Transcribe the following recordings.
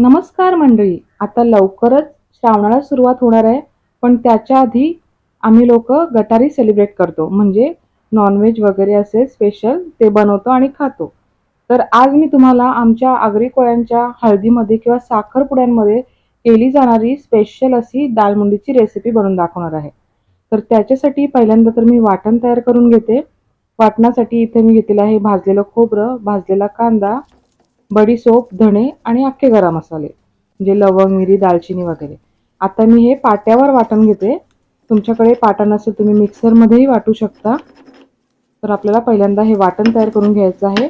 नमस्कार मंडळी आता लवकरच श्रावणाला सुरुवात होणार आहे पण त्याच्या आधी आम्ही लोक गटारी सेलिब्रेट करतो. म्हणजे नॉनव्हेज वगैरे असे स्पेशल ते बनवतो आणि खातो. तर आज मी तुम्हाला आमच्या आगरी कोळ्यांच्या हळदीमध्ये किंवा साखरपुड्यांमध्ये केली जाणारी स्पेशल अशी दालमुंडीची रेसिपी बनवून दाखवणार आहे. तर त्याच्यासाठी पहिल्यांदा तर मी वाटण तयार करून घेते. वाटणासाठी इथे मी घेतलेलं आहे भाजलेलं खोबरं भाजलेला कांदा बडीसोप धणे आणि अख्खे गरम मसाले म्हणजे लवंग मिरी दालचिनी वगैरे. आता मी हे पाट्यावर वाटण घेते. तुमच्याकडे पाटा नसेल तुम्ही मिक्सरमध्येही वाटू शकता. तर आपल्याला पहिल्यांदा हे वाटण तयार करून घ्यायचं आहे.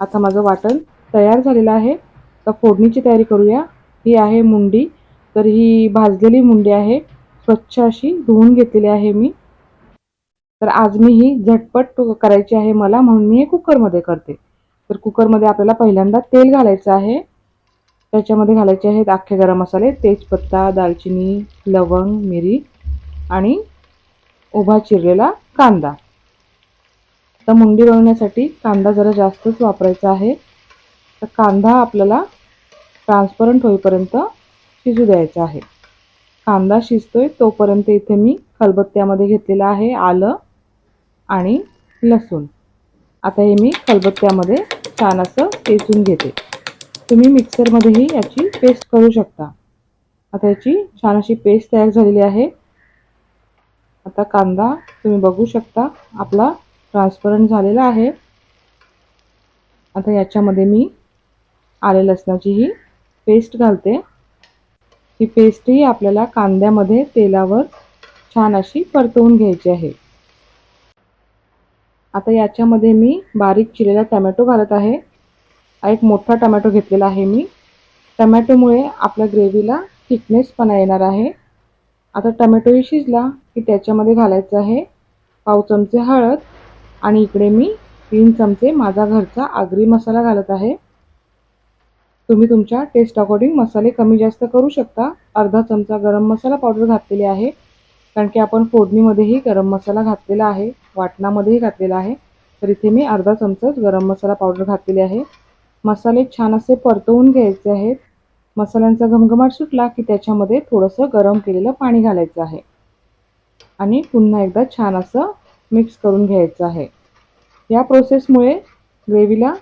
आता माझं वाटण तयार झालेलं आहे. तर फोडणीची तयारी करूया. ही आहे मुंडी. तर ही भाजलेली मुंडी आहे. स्वच्छ अशी धुवून घेतलेली आहे मी. तर आज मी ही झटपट करायची आहे मला म्हणून मी हे कुकरमध्ये करते. तर कुकरमध्ये आपल्याला पहिल्यांदा तेल घालायचं आहे. त्याच्यामध्ये घालायचे आहेत अख्खे गरम मसाले तेजपत्ता दालचिनी लवंग मिरी आणि उभा चिरलेला कांदा. तर मुंडी बनवण्यासाठी कांदा जरा जास्तच वापरायचा आहे. तर कांदा आपल्याला ट्रान्सपरंट होईपर्यंत शिजू द्यायचा आहे. कांदा शिजतोय तोपर्यंत इथे मी खलबत्त्यामध्ये घेतलेलं आहे आलं आणि लसूण. आता हे मी खलबत्त्यामध्ये छान असं पेचून घेते. तुम्ही मिक्सरमध्येही याची पेस्ट करू शकता. आता याची छान अशी पेस्ट तयार झालेली आहे. आता कांदा तुम्ही बघू शकता आपला ट्रान्सपरंट झालेला आहे. आता याच्यामध्ये मी आले लसणाची ही पेस्ट घालते. ही पेस्टही आपल्याला कांद्यामध्ये तेलावर छान अशी परतवून घ्यायची आहे. आता याच्यामध्ये मी बारीक चिरलेला टमॅटो घालत आहे. हा एक मोठा टमॅटो घेतलेला आहे मी. टमॅटोमुळे आपल्या ग्रेव्हीला थिकनेसपणा येणार आहे. आता टमॅटोही शिजला की त्याच्यामध्ये घालायचं आहे पाव चमचे हळद आणि इकडे मी तीन चमचे माझा घरचा आगरी मसाला घालत आहे. तुम्ही तुमच्या टेस्ट अकॉर्डिंग मसाले कमी जास्त करू शकता. अर्धा चमचा गरम मसाला पावडर घातलेली आहे. कारण की आपण फोडणीमध्येही गरम मसाला घातलेला आहे. वाटणामध्येही घातलेला आहे. तर इथे मी अर्धा चमचाच गरम मसाला पावडर घातलेली आहे. मसाले छान असे परतवून घ्यायचे आहेत. मसाल्यांचा घमघमाट सुटला की त्याच्यामध्ये थोडंसं गरम केलेलं पाणी घालायचं आहे. आणि पुन्हा एकदा छान असं मिक्स करून घ्यायचं आहे. या प्रोसेसमुळे ग्रेव्हीला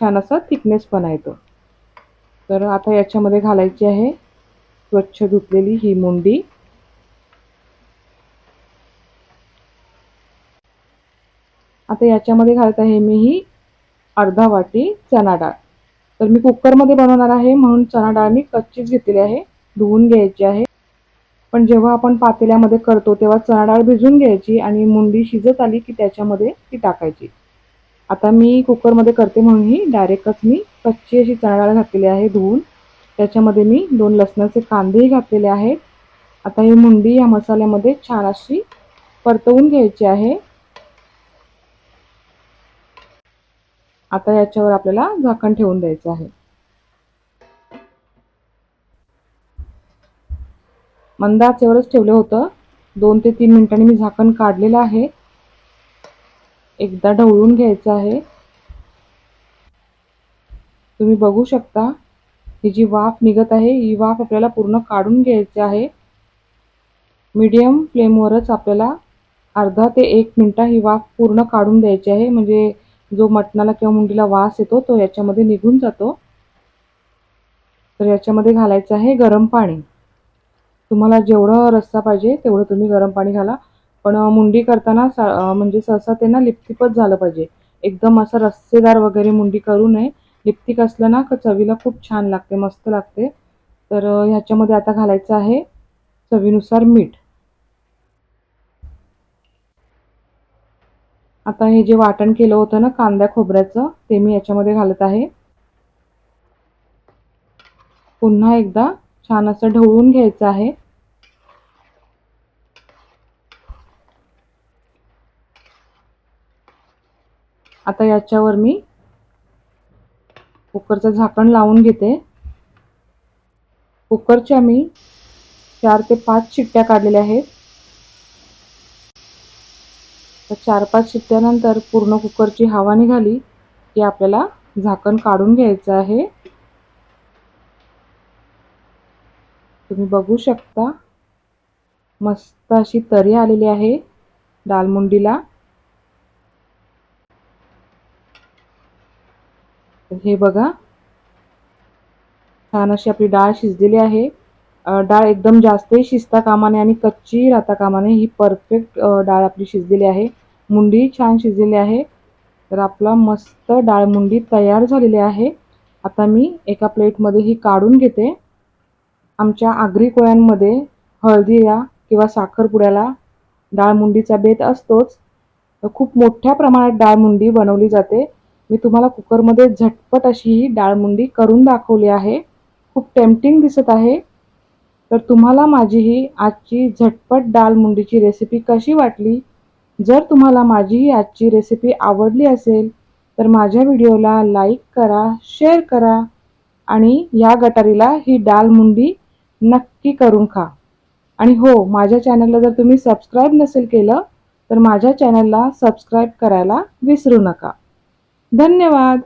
छान असा थिकनेस पण येतो. तर आता याच्यामध्ये घालायची आहे स्वच्छ धुतलेली ही मुंडी. आता याच्यामध्ये घालत आहे मी ही अर्धा वाटी चणा डाळ. तर मी कुकरमध्ये बनवणार आहे म्हणून चणा डाळ मी कच्चीच घेतलेली आहे धुवून घ्यायची आहे. पण जेव्हा आपण पातेल्यामध्ये करतो तेव्हा चणा डाळ भिजून घ्यायची आणि मुंडी शिजत आली की त्याच्यामध्ये ती टाकायची. आता मी कुकरमध्ये करते म्हणून ही डायरेक्टच मी कच्ची अशी चणा डाळ घातलेली आहे धुवून. त्याच्यामध्ये मी दोन लसणाचे कांदेही घातलेले आहेत. आता ही मुंडी या मसाल्यामध्ये छान अशी परतवून घ्यायची आहे. आता याच्यावर आपल्याला झाकण ठेवून द्यायचं आहे. मंदाचेवरच ठेवलं होतं. दोन ते तीन मिनिटांनी मी झाकण काढलेलं आहे. एकदा ढवळून घ्यायचं आहे. तुम्ही बघू शकता ही जी वाफ निघत आहे ही वाफ आपल्याला पूर्ण काढून घ्यायची आहे. मीडियम फ्लेमवरच आपल्याला अर्धा ते एक मिनटा ही वाफ पूर्ण काढून द्यायची आहे. म्हणजे जो मटणाला किंवा मुंडीला वास येतो तो याच्यामध्ये निघून जातो. तर याच्यामध्ये घालायचं आहे गरम पाणी. तुम्हाला जेवढं रस्सा पाहिजे तेवढं तुम्ही गरम पाणी घाला. पण मुंडी करताना सा म्हणजे सहसा ते ना झालं पाहिजे. एकदम असं रस्सेदार वगैरे मुंडी करू नये. लिप्तिक असलं ना का चवीला खूप छान लागते मस्त लागते. तर ह्याच्यामध्ये आता घालायचं आहे चवीनुसार मीठ. आता हे जे वाटण केलं होतं ना कांदा खोबऱ्याचं ते मी याच्यामध्ये घालत आहे. पुन्हा एकदा छान असं ढवळून घ्यायचं आहे. आता याच्यावर मी कुकरचं झाकण लावून घेते. कुकरच्या मी चार ते पाच शिट्ट्या काढलेल्या आहेत. तर चार पाच शिट्ट्यानंतर पूर्ण कुकरची हवा निघाली की आपल्याला झाकण काढून घ्यायचं आहे. तुम्ही बघू शकता मस्त अशी तरी आलेली आहे दालमुंडीला हे बघा छान अशी आपली डाळ शिजलेली आहे. डाळ एकदम जास्तही शिजता कामाने आणि कच्ची राहता कामाने ही परफेक्ट डाळ आपली शिजलेली आहे. मुंडी छान शिजलेली आहे. तर आपला मस्त डाळ मुंडी तयार झालेली आहे. आता मी एका प्लेटमध्ये ही काढून घेते. आमच्या आगरी कोळ्यांमध्ये हळदीला किंवा साखरपुड्याला डाळमुंडीचा बेत असतोच. खूप मोठ्या प्रमाणात डाळमुंडी बनवली जाते. मी तुम्हाला कुकरमध्ये झटपट अशी ही डाळमुंडी करून दाखवली आहे. खूप टेम्पटिंग दिसत आहे. तर तुम्हाला माझी ही आजची झटपट डाल मुंडीची रेसिपी कशी वाटली? जर तुम्हाला माझी ही आजची रेसिपी आवडली असेल तर माझ्या व्हिडिओला लाईक करा शेअर करा आणि या गटारीला ही डाल मुंडी नक्की करून खा. आणि हो माझ्या चॅनलला जर तुम्ही सबस्क्राईब नसेल केलं तर माझ्या चॅनलला सबस्क्राईब करायला विसरू नका. धन्यवाद!